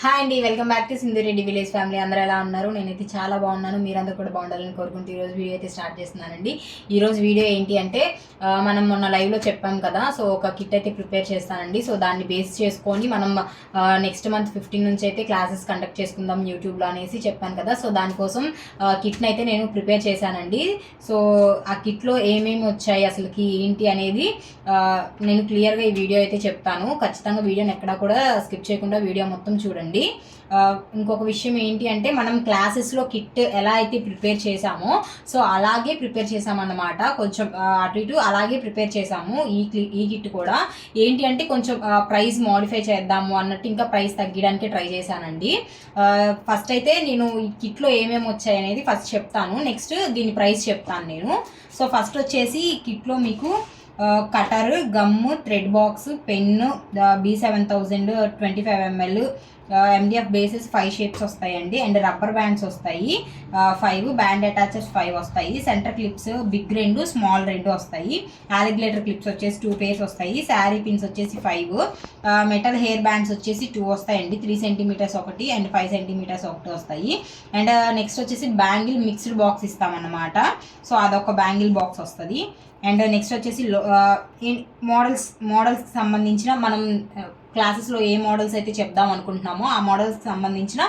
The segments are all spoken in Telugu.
హాయ్ అండి welcome back to Sindhu Reddy village family. అందరూ ఎలా ఉన్నారు? నేనైతే చాలా బాగున్నాను. మీరందరూ కూడా బాగుండాలని కోరుకుంటూ ఈరోజు వీడియో అయితే స్టార్ట్ చేస్తున్నానండి. ఈరోజు వీడియో ఏంటి అంటే మనం మొన్న లైవ్లో చెప్పాం కదా సో ఒక కిట్ అయితే ప్రిపేర్ చేస్తానండి. సో దాన్ని బేస్ చేసుకొని మనం నెక్స్ట్ మంత్ ఫిఫ్టీన్ నుంచి అయితే క్లాసెస్ కండక్ట్ చేసుకుందాం యూట్యూబ్లో అనేసి చెప్పాను కదా. సో దానికోసం కిట్ని అయితే నేను ప్రిపేర్ చేశానండి. సో ఆ కిట్లో ఏమేమి వచ్చాయి అసలుకి ఏంటి అనేది నేను క్లియర్గా ఈ వీడియో అయితే చెప్తాను. ఖచ్చితంగా వీడియోని ఎక్కడా కూడా స్కిప్ చేయకుండా వీడియో మొత్తం చూడండి. ఇంకొక విషయం ఏంటి అంటే మనం క్లాసెస్లో కిట్ ఎలా అయితే ప్రిపేర్ చేసామో సో అలాగే ప్రిపేర్ చేసామన్నమాట కొంచెం అటు ఇటు అలాగే ప్రిపేర్ చేసాము ఈ ఈ కిట్ కూడా. ఏంటి అంటే కొంచెం ప్రైస్ మోడిఫై చేద్దాము అన్నట్టు ఇంకా ప్రైస్ తగ్గడానికి ట్రై చేశానండి. ఫస్ట్ అయితే నేను ఈ కిట్లో ఏమేమి వచ్చాయి అనేది ఫస్ట్ చెప్తాను. నెక్స్ట్ దీని ప్రైస్ చెప్తాను నేను. సో ఫస్ట్ వచ్చేసి ఈ కిట్లో మీకు cutter gum thread box pen B seven thousand twenty five ML MDF bases five shapes వస్తాయండి. అండ్ రబ్బర్ బ్యాండ్స్ వస్తాయి. ఫైవ్ బ్యాండ్ అటాచర్స్ ఫైవ్ వస్తాయి. సెంటర్ క్లిప్స్ బిగ్ రెండు స్మాల్ రెండు వస్తాయి. ఆలిగ్లేటర్ క్లిప్స్ వచ్చేసి టూ పేర్స్ వస్తాయి. శారీ పిన్స్ వచ్చేసి ఫైవ్ మెటల్ హెయిర్ బ్యాండ్స్ వచ్చేసి టూ వస్తాయండి. త్రీ సెంటీమీటర్స్ ఒకటి అండ్ ఫైవ్ సెంటీమీటర్స్ ఒకటి వస్తాయి. అండ్ నెక్స్ట్ వచ్చేసి బ్యాంగిల్ మిక్స్డ్ బాక్స్ ఇస్తామన్నమాట. సో అదొక బ్యాంగిల్ బాక్స్ వస్తుంది. అండ్ నెక్స్ట్ వచ్చేసి మోడల్స్ మోడల్స్కి సంబంధించిన మనం క్లాసెస్లో ఏ మోడల్స్ అయితే చెప్దాం అనుకుంటున్నామో ఆ మోడల్స్కి సంబంధించిన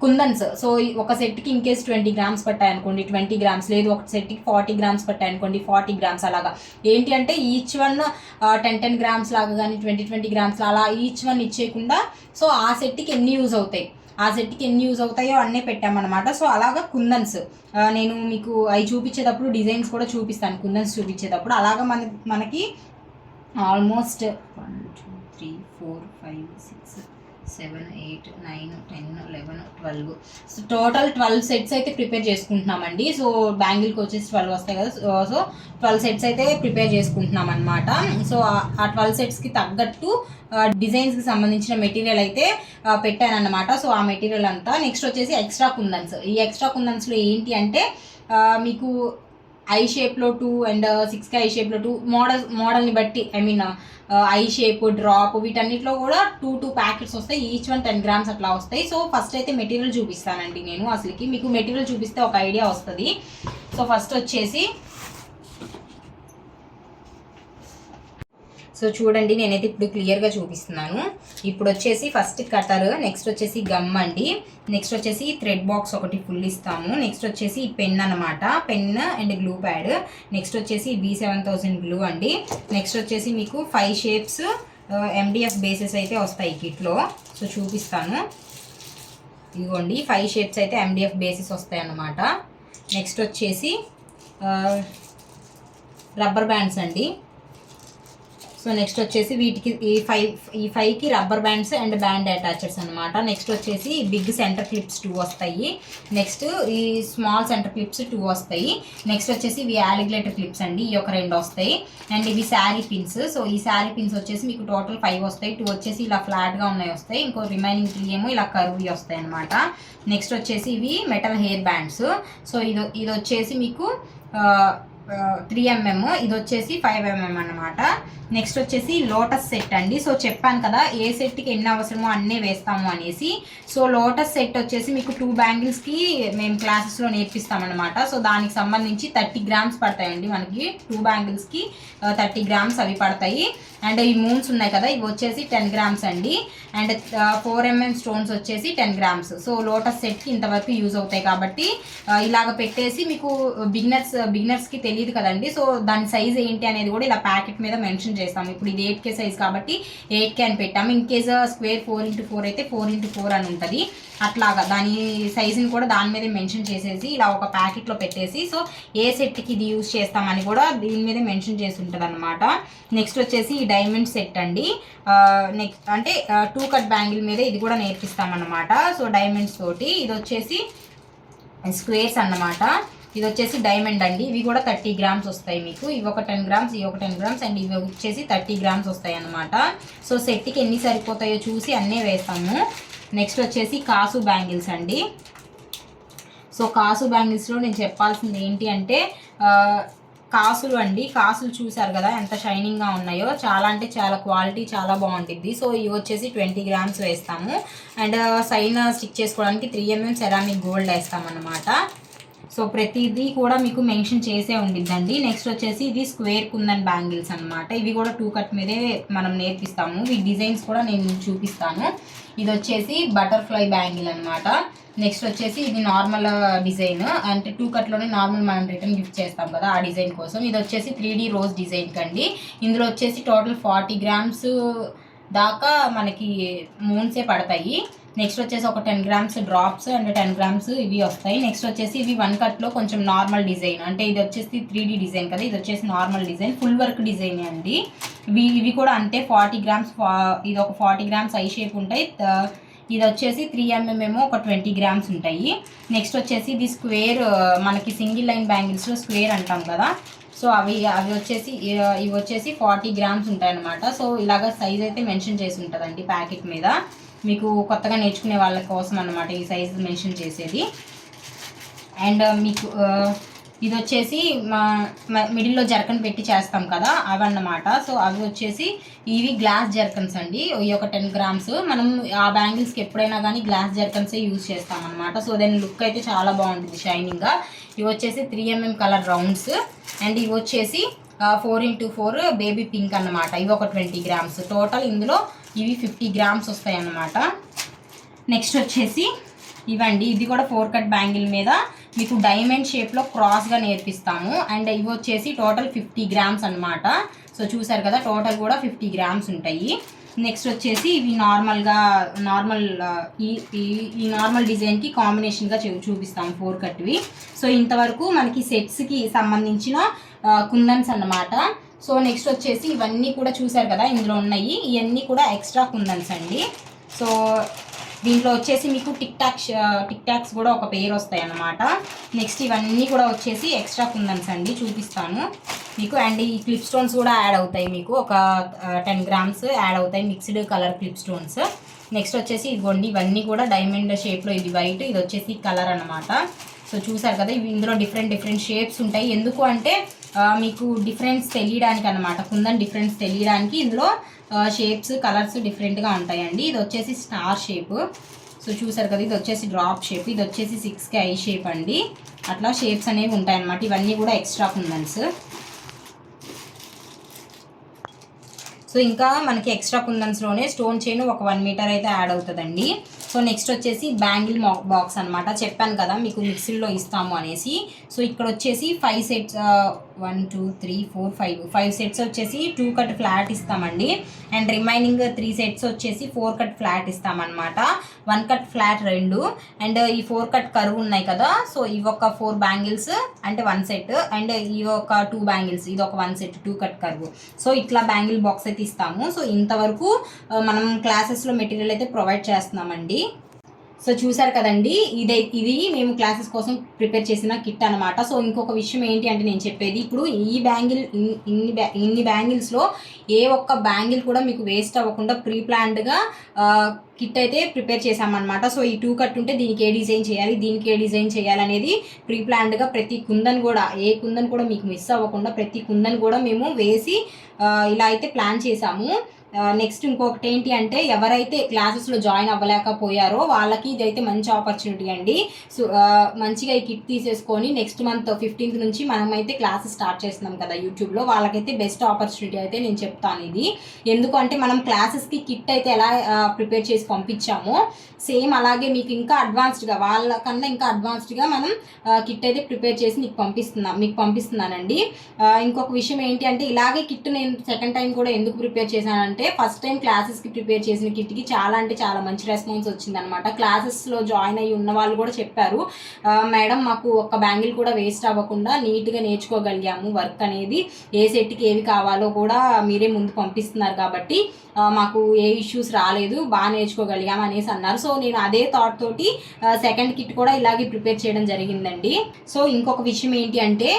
కుందన్స్. సో ఈ- ఒక సెట్కి ఇన్ కేస్ ట్వంటీ గ్రామ్స్ పట్టాయి అనుకోండి ట్వంటీ గ్రామ్స్ లేదు ఒక సెట్కి ఫార్టీ గ్రామ్స్ పట్టాయి అనుకోండి ఫార్టీ గ్రామ్స్ అలాగా. ఏంటి అంటే each one ten ten grams లాగా కానీ ట్వంటీ ట్వంటీ గ్రామ్స్ అలా ఈచ్ వన్ ఇచ్చేయకుండా సో ఆ సెట్కి ఎన్ని యూజ్ అవుతాయి? ఆ సెట్కి ఎన్ని యూజ్ అవుతాయో అన్నీ పెట్టామన్నమాట. సో అలాగా కుందన్స్. నేను మీకు అవి చూపించేటప్పుడు డిజైన్స్ కూడా చూపిస్తాను కుందన్స్ చూపించేటప్పుడు. అలాగా మన మనకి almost one two four five six seven eight nine ten eleven twelve so total twelve sets అయితే ప్రిపేర్ చేసుకుంటున్నామండి. సో బ్యాంగిల్కి వచ్చేసి ట్వెల్వ్ వస్తాయి కదా. సో- సో ట్వెల్వ్ సెట్స్ అయితే ప్రిపేర్ చేసుకుంటున్నాం అనమాట సో ఆ- ట్వెల్వ్ సెట్స్కి తగ్గట్టు డిజైన్స్కి సంబంధించిన మెటీరియల్ అయితే పెట్టాను పెట్టానన్నమాట. సో ఆ మెటీరియల్ అంతా నెక్స్ట్ వచ్చేసి ఎక్స్ట్రా కుందన్స్. ఈ ఎక్స్ట్రా కుందన్స్లో ఏంటి అంటే మీకు ఐ షేప్లో టూ అండ్ సిక్స్కి ఐ షేప్లో టూ మోడల్ మోడల్ని బట్టి I mean I shape drop వీటన్నిటిలో కూడా టూ టూ ప్యాకెట్స్ వస్తాయి. ఈచ్ వన్ టెన్ గ్రామ్స్ అట్లా వస్తాయి. సో ఫస్ట్ అయితే మెటీరియల్ చూపిస్తానండి నేను అసలుకి. మీకు మెటీరియల్ చూపిస్తే ఒక ఐడియా వస్తుంది. సో ఫస్ట్ వచ్చేసి సో చూడండి నేనైతే ఇప్పుడు క్లియర్గా చూపిస్తున్నాను. ఇప్పుడు వచ్చేసి ఫస్ట్ కటర్ నెక్స్ట్ వచ్చేసి గమ్ అండి. నెక్స్ట్ వచ్చేసి థ్రెడ్ బాక్స్ ఒకటి ఫుల్ ఇస్తాము. నెక్స్ట్ వచ్చేసి పెన్ అనమాట pen and glue pad next వచ్చేసి బీ సెవెన్ థౌసండ్ గ్లూ అండి. నెక్స్ట్ వచ్చేసి మీకు ఫైవ్ షేప్స్ ఎండిఎఫ్ బేసెస్ అయితే వస్తాయి కిట్లో సో చూపిస్తాను. ఇదిగోండి ఫైవ్ షేప్స్ అయితే ఎండిఎఫ్ బేసెస్ వస్తాయి అన్నమాట నెక్స్ట్ వచ్చేసి రబ్బర్ బ్యాండ్స్ అండి. సో నెక్స్ట్ వచ్చేసి వీటికి ఈ ఫైవ్ ఈ ఫైవ్కి rubber bands and band attachers అనమాట నెక్స్ట్ వచ్చేసి బిగ్ సెంటర్ క్లిప్స్ టూ వస్తాయి. నెక్స్ట్ ఈ స్మాల్ సెంటర్ క్లిప్స్ టూ వస్తాయి. నెక్స్ట్ వచ్చేసి ఇవి యాలిగ్లేటర్ క్లిప్స్ అండి. ఈ ఒక రెండు వస్తాయి. అండ్ ఇవి శారీ పిన్స్ సో ఈ శారీ పిన్స్ వచ్చేసి మీకు టోటల్ ఫైవ్ వస్తాయి. టూ వచ్చేసి ఇలా ఫ్లాట్గా ఉన్నాయి వస్తాయి. ఇంకో రిమైనింగ్ త్రీ ఏమో ఇలా కరువు వస్తాయి అనమాట నెక్స్ట్ వచ్చేసి ఇవి మెటల్ హెయిర్ బ్యాండ్స్ సో ఇది ఇది వచ్చేసి మీకు uh, త్రీ ఎంఎం ఇది వచ్చేసి ఫైవ్ ఎంఎం అనమాట నెక్స్ట్ వచ్చేసి లోటస్ సెట్ అండి. సో చెప్పాను కదా ఏ సెట్కి ఎన్ని అవసరమో అన్నీ వేస్తాము అనేసి. సో లోటస్ సెట్ వచ్చేసి మీకు టూ బ్యాంగిల్స్కి మేము క్లాసెస్లో నేర్పిస్తామన్నమాట. సో దానికి సంబంధించి థర్టీ గ్రామ్స్ పడతాయండి మనకి. టూ బ్యాంగిల్స్కి థర్టీ గ్రామ్స్ అవి పడతాయి. అండ్ ఈ మూన్స్ ఉన్నాయి కదా ఇవి వచ్చేసి టెన్ గ్రామ్స్ అండి. అండ్ ఫోర్ ఎంఎం స్టోన్స్ వచ్చేసి టెన్ గ్రామ్స్ సో లోటస్ సెట్కి ఇంతవరకు యూజ్ అవుతాయి కాబట్టి ఇలాగ పెట్టేసి మీకు బిగినర్స్ బిగినర్స్కి తెలియదు తెలియదు కదండి. సో దాని సైజ్ ఏంటి అనేది కూడా ఇలా ప్యాకెట్ మీద మెన్షన్ చేస్తాము. ఇప్పుడు ఇది ఎయిట్ కే సైజ్ కాబట్టి ఎయిట్ కే అని పెట్టాము. In case square four into four అయితే ఫోర్ ఇంటూ ఫోర్ అని ఉంటుంది. అట్లాగా దాని సైజుని కూడా దాని మీద మెన్షన్ చేసేసి ఇలా ఒక ప్యాకెట్లో పెట్టేసి సో ఏ సెట్కి ఇది యూజ్ చేస్తామని కూడా దీని మీద మెన్షన్ చేసి ఉంటుంది అనమాట నెక్స్ట్ వచ్చేసి ఈ డైమండ్ సెట్ అండి. నెక్స్ట్ అంటే టూ కట్ బ్యాంగిల్ మీద ఇది కూడా నేర్పిస్తామన్నమాట. సో డైమండ్స్ తోటి ఇది వచ్చేసి స్క్వేర్స్ అన్నమాట. ఇది వచ్చేసి డైమండ్ అండి. ఇవి కూడా థర్టీ గ్రామ్స్ వస్తాయి మీకు. ఇవి ఒక టెన్ గ్రామ్స్ ఇవి ఒక టెన్ గ్రామ్స్ అండ్ ఇవి వచ్చేసి థర్టీ గ్రామ్స్ వస్తాయి అనమాట సో సెట్కి ఎన్ని సరిపోతాయో చూసి అన్నీ వేస్తాము. నెక్స్ట్ వచ్చేసి కాసు బ్యాంగిల్స్ అండి. సో కాసు బ్యాంగిల్స్లో నేను చెప్పాల్సింది ఏంటి అంటే కాసులు అండి. కాసులు చూసారు కదా ఎంత షైనింగ్గా ఉన్నాయో. చాలా అంటే చాలా క్వాలిటీ చాలా బాగుంటుంది. సో ఇవి వచ్చేసి ట్వంటీ గ్రామ్స్ వేస్తాము. అండ్ సైన్ స్టిక్ చేసుకోవడానికి త్రీ ఎంఎం సెరామిక్ గోల్డ్ వేస్తామన్నమాట. సో ప్రతిదీ కూడా మీకు మెన్షన్ చేసే ఉండిద్దండి. నెక్స్ట్ వచ్చేసి ఇది స్క్వేర్ కుందన్ బ్యాంగిల్స్ అనమాట ఇవి కూడా టూ కట్ మీదే మనం నేర్పిస్తాము. ఈ డిజైన్స్ కూడా నేను చూపిస్తాను. ఇది వచ్చేసి బటర్ఫ్లై బ్యాంగిల్ అనమాట నెక్స్ట్ వచ్చేసి ఇది నార్మల్ డిజైన్. అంటే టూ కట్లోనే నార్మల్ మనం రిటర్న్ గిఫ్ట్ చేస్తాం కదా ఆ డిజైన్ కోసం. ఇది వచ్చేసి త్రీ రోజ్ డిజైన్ కండి. ఇందులో వచ్చేసి టోటల్ ఫార్టీ గ్రామ్స్ దాకా మనకి మూన్సే పడతాయి. నెక్స్ట్ వచ్చేసి ఒక ten grams drops and ten grams ఇవి వస్తాయి. నెక్స్ట్ వచ్చేసి ఇవి వన్ కట్లో కొంచెం నార్మల్ డిజైన్ అంటే ఇది వచ్చేసి త్రీ డీ డిజైన్ కదా. ఇది వచ్చేసి normal design full work design అండి. ఇవి ఇవి కూడా అంతే. ఫార్టీ గ్రామ్స్ ఇది ఒక ఫార్టీ గ్రామ్స్ ఐ షేప్ ఉంటాయి. ఇది వచ్చేసి త్రీ ఎంఎం ఏమో ఒక ట్వంటీ గ్రామ్స్ ఉంటాయి. నెక్స్ట్ వచ్చేసి ఇది స్క్వేర్ మనకి సింగిల్ లైన్ బ్యాంగిల్స్లో స్క్వేర్ అంటాం కదా. సో అవి అవి వచ్చేసి ఇవి వచ్చేసి ఫార్టీ గ్రామ్స్ ఉంటాయన్నమాట. సో ఇలాగ సైజ్ అయితే మెన్షన్ చేసి ఉంటుందండి ప్యాకెట్ మీద. మీకు కొత్తగా నేర్చుకునే వాళ్ళ కోసం అన్నమాట ఈ సైజ్ మెన్షన్ చేసేది. అండ్ మీకు ఇది వచ్చేసి మా మిడిల్లో జర్కన్ పెట్టి చేస్తాం కదా అవన్నమాట. సో అవి వచ్చేసి ఇవి గ్లాస్ జర్కన్స్ అండి. ఈ ఒక టెన్ గ్రామ్స్ మనం ఆ బ్యాంగిల్స్కి ఎప్పుడైనా కానీ గ్లాస్ జర్కన్సే యూజ్ చేస్తాం అనమాట సో దాని లుక్ అయితే చాలా బాగుంటుంది షైనింగ్గా ఇవి వచ్చేసి three MM colour rounds and ఇవి వచ్చేసి four into four baby pink అన్నమాట. ఇవి ఒక ట్వంటీ గ్రామ్స్ టోటల్ ఇందులో ఇవి ఫిఫ్టీ గ్రామ్స్ వస్తాయి అన్నమాట నెక్స్ట్ వచ్చేసి ఇవండి ఇది కూడా ఫోర్ కట్ బ్యాంగిల్ మీద మీకు డైమండ్ షేప్లో క్రాస్గా నేర్పిస్తాము. అండ్ ఇవి వచ్చేసి టోటల్ ఫిఫ్టీ గ్రామ్స్ అన్నమాట. సో చూసారు కదా టోటల్ కూడా ఫిఫ్టీ గ్రామ్స్ ఉంటాయి. నెక్స్ట్ వచ్చేసి ఇవి నార్మల్గా నార్మల్ ఈ ఈ- నార్మల్ డిజైన్కి కాంబినేషన్గా చూ చూపిస్తాము ఫోర్ కట్వి సో ఇంతవరకు మనకి సెట్స్కి సంబంధించిన కుందన్స్ అన్నమాట. సో నెక్స్ట్ వచ్చేసి ఇవన్నీ కూడా చూసారు కదా ఇందులో ఉన్నాయి. ఇవన్నీ కూడా ఎక్స్ట్రా కుందన్స్ అండి. సో దీంట్లో వచ్చేసి మీకు టిక్ టాక్స్ టిక్ టాక్స్ కూడా ఒక పేరు వస్తాయి అన్నమాట నెక్స్ట్ ఇవన్నీ కూడా వచ్చేసి ఎక్స్ట్రా కుందన్స్ అండి చూపిస్తాను. మీకు అండ్ ఈ క్లిప్ స్టోన్స్ కూడా యాడ్ అవుతాయి మీకు. ఒక టెన్ గ్రామ్స్ యాడ్ అవుతాయి mixed colour clip stones next వచ్చేసి ఇదిగోండి ఇవన్నీ కూడా డైమండ్ షేప్లో ఇది వైట్ ఇది వచ్చేసి కలర్ అనమాట సో చూసారు కదా ఇవి ఇందులో డిఫరెంట్ డిఫరెంట్ షేప్స్ ఉంటాయి. ఎందుకు అంటే మీకు డిఫరెన్స్ తెలియడానికి అనమాట కుందన్ డిఫరెన్స్ తెలియడానికి ఇందులో షేప్స్ కలర్స్ డిఫరెంట్గా ఉంటాయండి. ఇది వచ్చేసి స్టార్ షేప్ సో చూసారు కదా ఇది వచ్చేసి డ్రాప్ షేప్ ఇది వచ్చేసి సిక్స్కి ఐ షేప్ అండి. అట్లా షేప్స్ అనేవి ఉంటాయన్నమాట. ఇవన్నీ కూడా ఎక్స్ట్రా కుందన్స్. సో ఇంకా మనకి ఎక్స్ట్రా కుందన్స్లోనే స్టోన్ చైన్ ఒక వన్ మీటర్ అయితే యాడ్ అవుతుందండి. సో నెక్స్ట్ వచ్చేసి బ్యాంగిల్ బాక్స్ అనమాట చెప్పాను కదా మీకు మిక్సీలో ఇస్తాము అనేసి. సో ఇక్కడ వచ్చేసి five sets one two three four five. Five sets వచ్చేసి టూ కట్ ఫ్లాట్ ఇస్తామండి. అండ్ రిమైనింగ్ త్రీ సెట్స్ వచ్చేసి ఫోర్ కట్ ఫ్లాట్ ఇస్తామన్నమాట. వన్ కట్ ఫ్లాట్ రెండు. అండ్ ఈ ఫోర్ కట్ కరువు ఉన్నాయి కదా సో ఇవి ఒక ఫోర్ బ్యాంగిల్స్ అంటే వన్ సెట్. అండ్ ఈ ఒక టూ బ్యాంగిల్స్ ఇది ఒక వన్ సెట్ టూ కట్ కరువు. సో ఇట్లా బ్యాంగిల్ బాక్స్ అయితే ఇస్తాము. సో ఇంతవరకు మనం క్లాసెస్లో మెటీరియల్ అయితే ప్రొవైడ్ చేస్తున్నామండి. సో చూసారు కదండి ఇదే ఇది మేము క్లాసెస్ కోసం ప్రిపేర్ చేసిన కిట్ అనమాట సో ఇంకొక విషయం ఏంటి అంటే నేను చెప్పేది ఇప్పుడు ఈ బ్యాంగిల్ ఇన్ని బ్యా- ఇన్ని బ్యాంగిల్స్లో ఏ ఒక్క బ్యాంగిల్ కూడా మీకు వేస్ట్ అవ్వకుండా ప్రీ ప్లాన్డ్గా కిట్ అయితే ప్రిపేర్ చేసామన్నమాట సో ఈ టూ కట్ ఉంటే దీనికి ఏ డిజైన్ చేయాలి దీనికి ఏ డిజైన్ చేయాలనేది ప్రీ ప్లాన్డ్గా ప్రతి కుందన్ కూడా ఏ కుందన్ కూడా మీకు మిస్ అవ్వకుండా ప్రతి కుందన్ కూడా మేము వేసి ఇలా అయితే ప్లాన్ చేసాము నెక్స్ట్ ఇంకొకటి ఏంటి అంటే ఎవరైతే క్లాసెస్లో జాయిన్ అవ్వలేకపోయారో వాళ్ళకి ఇదైతే మంచి ఆపర్చునిటీ అండి. సో మంచిగా ఈ కిట్ తీసేసుకొని నెక్స్ట్ మంత్ ఫిఫ్టీన్త్ నుంచి మనమైతే క్లాసెస్ స్టార్ట్ చేస్తున్నాం కదా యూట్యూబ్లో వాళ్ళకైతే బెస్ట్ ఆపర్చునిటీ అయితే నేను చెప్తాను ఇది. ఎందుకంటే మనం క్లాసెస్కి కిట్ అయితే ఎలా ప్రిపేర్ చేసి పంపించామో సేమ్ అలాగే మీకు ఇంకా అడ్వాన్స్డ్గా వాళ్ళకన్నా ఇంకా అడ్వాన్స్డ్గా మనం కిట్ అయితే ప్రిపేర్ చేసి మీకు పంపిస్తున్నాం మీకు పంపిస్తున్నానండి. ఇంకొక విషయం ఏంటి అంటే ఇలాగే కిట్ నేను సెకండ్ టైం కూడా ఎందుకు ప్రిపేర్ చేశానంటే ఫస్ట్ టైం క్లాసెస్కి ప్రిపేర్ చేసిన కిట్కి చాలా అంటే చాలా మంచి రెస్పాన్స్ వచ్చిందనమాట క్లాసెస్లో జాయిన్ అయ్యి ఉన్న వాళ్ళు కూడా చెప్పారు మేడం మాకు ఒక్క బ్యాంగిల్ కూడా వేస్ట్ అవ్వకుండా నీట్గా నేర్చుకోగలిగాము. వర్క్ అనేది ఏ సెట్కి ఏవి కావాలో కూడా మీరే ముందు పంపిస్తున్నారు కాబట్టి మాకు ఏ ఇష్యూస్ రాలేదు బాగా నేర్చుకోగలిగాము అనేసి అన్నారు. సో నేను అదే థాట్ తోటి సెకండ్ కిట్ కూడా ఇలాగే ప్రిపేర్ చేయడం జరిగిందండి. సో ఇంకొక విషయం ఏంటి అంటే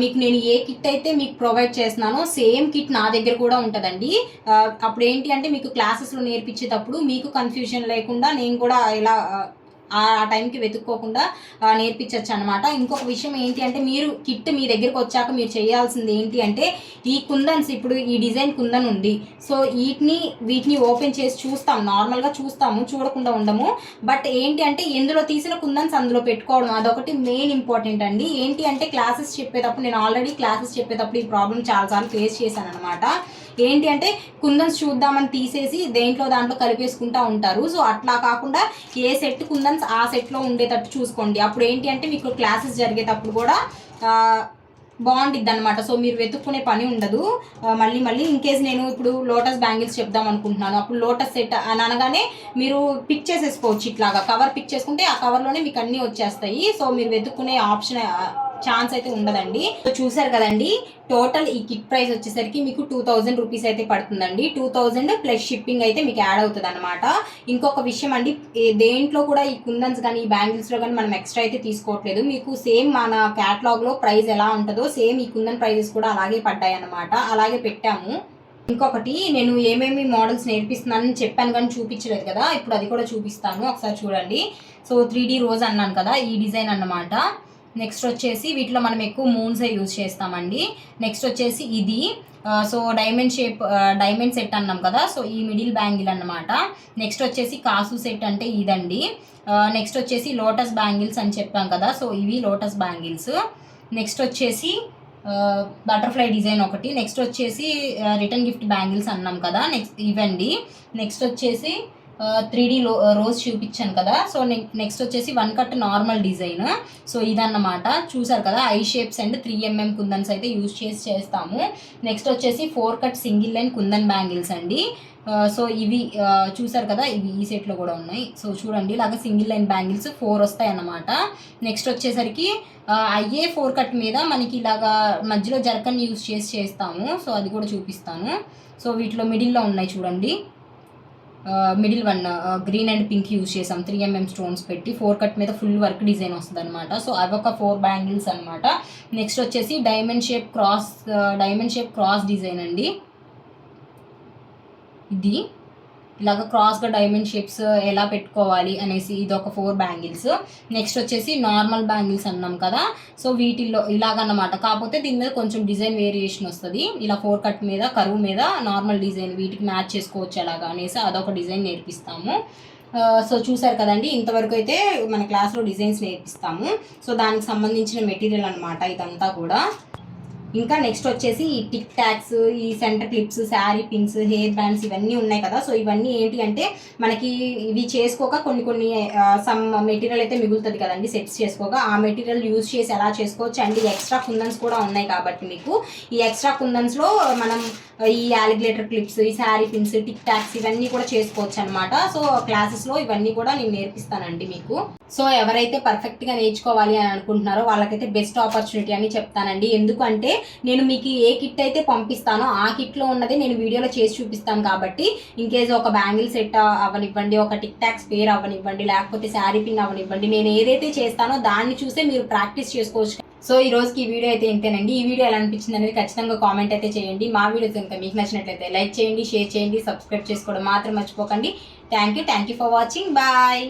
మీకు నేను ఏ కిట్ అయితే మీకు ప్రొవైడ్ చేస్తున్నానో సేమ్ కిట్ నా దగ్గర కూడా ఉంటుందండి. అప్పుడు ఏంటి అంటే మీకు క్లాసెస్లో నేర్పించేటప్పుడు మీకు కన్ఫ్యూజన్ లేకుండా నేను కూడా ఇలా ఆ, టైంకి వెతుక్కోకుండా నేర్పించవచ్చు అనమాట ఇంకొక విషయం ఏంటి అంటే మీరు కిట్ మీ దగ్గరకు వచ్చాక మీరు చేయాల్సింది ఏంటి అంటే ఈ కుందన్స్ ఇప్పుడు ఈ డిజైన్ కుందన్ ఉంది. సో వీటిని వీటిని ఓపెన్ చేసి చూస్తాం. నార్మల్గా చూస్తాము చూడకుండా ఉండము. బట్ ఏంటి అంటే ఎందులో తీసిన కుందన్స్ అందులో పెట్టుకోవడం అదొకటి మెయిన్ ఇంపార్టెంట్ అండి. ఏంటి అంటే క్లాసెస్ చెప్పేటప్పుడు నేను ఆల్రెడీ క్లాసెస్ చెప్పేటప్పుడు ఈ ప్రాబ్లమ్ చాలాసార్లు ఫేస్ చేశాను అనమాట ఏంటి అంటే కుందన్స్ చూద్దామని తీసేసి దేంట్లో దాంట్లో కలిపేసుకుంటా ఉంటారు. సో అట్లా కాకుండా ఏ సెట్ కుందన్స్ ఆ సెట్లో ఉండేటట్టు చూసుకోండి. అప్పుడు ఏంటి అంటే మీకు క్లాసెస్ జరిగేటప్పుడు కూడా బాగుంటుంది అనమాట సో మీరు వెతుక్కునే పని ఉండదు. మళ్ళీ మళ్ళీ ఇన్ కేస్ నేను ఇప్పుడు లోటస్ బ్యాంగిల్స్ చెప్దాం అనుకుంటున్నాను. అప్పుడు లోటస్ సెట్ అని అనగానే మీరు పిక్ చేసేసుకోవచ్చు ఇట్లాగా. కవర్ పిక్ చేసుకుంటే ఆ కవర్లోనే మీకు అన్నీ వచ్చేస్తాయి. సో మీరు వెతుక్కునే ఆప్షన్ ఛాన్స్ అయితే ఉండదండి. సో చూసారు కదండి టోటల్ ఈ కిట్ ప్రైస్ వచ్చేసరికి మీకు టూ థౌజండ్ రూపీస్ అయితే పడుతుందండి. టూ థౌజండ్ ప్లస్ షిప్పింగ్ అయితే మీకు యాడ్ అవుతుంది అనమాట ఇంకొక విషయం అండి దేంట్లో కూడా ఈ కుందన్స్ కానీ ఈ బ్యాంగిల్స్లో కానీ మనం ఎక్స్ట్రా అయితే తీసుకోవట్లేదు. మీకు సేమ్ మన క్యాటలాగ్లో ప్రైస్ ఎలా ఉంటుందో సేమ్ ఈ కుందన్ ప్రైజెస్ కూడా అలాగే పడ్డాయి అనమాట అలాగే పెట్టాము. ఇంకొకటి నేను ఏమేమి మోడల్స్ నేర్పిస్తున్నానని చెప్పాను కానీ చూపించలేదు కదా ఇప్పుడు అది కూడా చూపిస్తాను. ఒకసారి చూడండి. సో త్రీ డీ రోజ్ అన్నాను కదా ఈ డిజైన్ అన్నమాట. నెక్స్ట్ వచ్చేసి వీటిలో మనం ఎక్కువ మూన్సే యూజ్ చేస్తామండి. నెక్స్ట్ వచ్చేసి ఇది. So diamond shape diamond set అన్నాం కదా సో ఈ మిడిల్ బ్యాంగిల్ అన్నమాట. నెక్స్ట్ వచ్చేసి కాసు సెట్ అంటే ఇదండి. నెక్స్ట్ వచ్చేసి లోటస్ బ్యాంగిల్స్ అని చెప్పాం కదా సో ఇవి లోటస్ బ్యాంగిల్స్ నెక్స్ట్ వచ్చేసి బటర్ఫ్లై డిజైన్ ఒకటి. నెక్స్ట్ వచ్చేసి రిటర్న్ గిఫ్ట్ బ్యాంగిల్స్ అన్నాం కదా నెక్స్ట్ ఇవండి. నెక్స్ట్ వచ్చేసి త్రీ డీ లో రోజ్ చూపించాను కదా. సో నెక్స్ట్ వచ్చేసి one cut normal design. So ఇదన్నమాట. చూసారు కదా eye shapes and three mm kundans అయితే యూజ్ చేసి చేస్తాము. నెక్స్ట్ వచ్చేసి four cut single line kundan bangles అండి. సో ఇవి చూసారు కదా ఇవి ఈ సెట్లో కూడా ఉన్నాయి. సో చూడండి ఇలాగ సింగిల్ లైన్ బ్యాంగిల్స్ ఫోర్ వస్తాయి అన్నమాట. నెక్స్ట్ వచ్చేసరికి అయ్యే ఫోర్ కట్ మీద మనకి ఇలాగా మధ్యలో జర్కన్ యూస్ చేసి చేస్తాము. సో అది కూడా చూపిస్తాను. సో వీటిలో మిడిల్లో ఉన్నాయి చూడండి. Middle one green and pink use చేసాం. త్రీ ఎంఎం స్టోన్స్ పెట్టి ఫోర్ కట్ మీద ఫుల్ వర్క్ డిజైన్ వస్తుంది అనమాట సో అవి ఒక ఫోర్ బ్యాంగిల్స్ అనమాట నెక్స్ట్ వచ్చేసి diamond shape cross diamond shape cross design అండి. ఇది ఇలాగ క్రాస్గా డైమండ్ షేప్స్ ఎలా పెట్టుకోవాలి అనేసి ఇది ఒక ఫోర్ బ్యాంగిల్స్ నెక్స్ట్ వచ్చేసి నార్మల్ బ్యాంగిల్స్ అన్నాం కదా. సో వీటిల్లో ఇలాగన్నమాట. కాకపోతే దీని మీద కొంచెం డిజైన్ వేరియేషన్ వస్తుంది. ఇలా ఫోర్ కట్ మీద కరువు మీద నార్మల్ డిజైన్ వీటికి మ్యాచ్ చేసుకోవచ్చు అలాగా అనేసి అదొక డిజైన్ నేర్పిస్తాము. సో చూసారు కదండి ఇంతవరకు అయితే మన క్లాస్లో డిజైన్స్ నేర్పిస్తాము. సో దానికి సంబంధించిన మెటీరియల్ అనమాట ఇదంతా కూడా. ఇంకా నెక్స్ట్ వచ్చేసి ఈ టిక్ టాక్స్ ఈ centre clips sari pins hair bands ఇవన్నీ ఉన్నాయి కదా. సో ఇవన్నీ ఏంటి అంటే మనకి ఇవి చేసుకోక కొన్ని కొన్ని సమ్ మెటీరియల్ అయితే మిగులుతుంది కదండి సెట్స్ చేసుకోక. ఆ మెటీరియల్ యూజ్ చేసి ఎలా చేసుకోవచ్చు? అండ్ ఎక్స్ట్రా కుందన్స్ కూడా ఉన్నాయి కాబట్టి మీకు. ఈ ఎక్స్ట్రా కుందన్స్లో మనం ఈ యాలిగ్లేటర్ క్లిప్స్ ఈ శారీ పిన్స్ టిక్ టాక్స్ ఇవన్నీ కూడా చేసుకోవచ్చు అనమాట సో క్లాసెస్లో ఇవన్నీ కూడా నేను నేర్పిస్తానండి మీకు. సో ఎవరైతే పర్ఫెక్ట్గా నేర్చుకోవాలి అని అనుకుంటున్నారో వాళ్ళకైతే బెస్ట్ ఆపర్చునిటీ అని చెప్తానండి. ఎందుకంటే నేను మీకు ఏ కిట్ అయితే పంపిస్తానో ఆ కిట్లో ఉన్నది నేను వీడియోలో చేసి చూపిస్తాను కాబట్టి ఇన్ కేస్ ఒక బ్యాంగిల్ సెట్ అవనివ్వండి ఒక టిక్ టాక్స్ పేర్ అవనివ్వండి లేకపోతే శారీ పిన్ అవనివ్వండి నేను ఏదైతే చేస్తానో దాన్ని చూసే మీరు ప్రాక్టీస్ చేసుకోవచ్చు. సో ఈ రోజుకి ఈ వీడియో అయితే ఇంతేనండి. ఈ వీడియో ఎలా అనిపించింది అనేది ఖచ్చితంగా కామెంట్ అయితే చేయండి. మా వీడియోస్ కనుక మీకు నచ్చినట్లయితే లైక్ చేయండి షేర్ చేయండి సబ్స్క్రైబ్ చేసుకోవడం మాత్రం మర్చిపోకండి. Thank you thank you for watching bye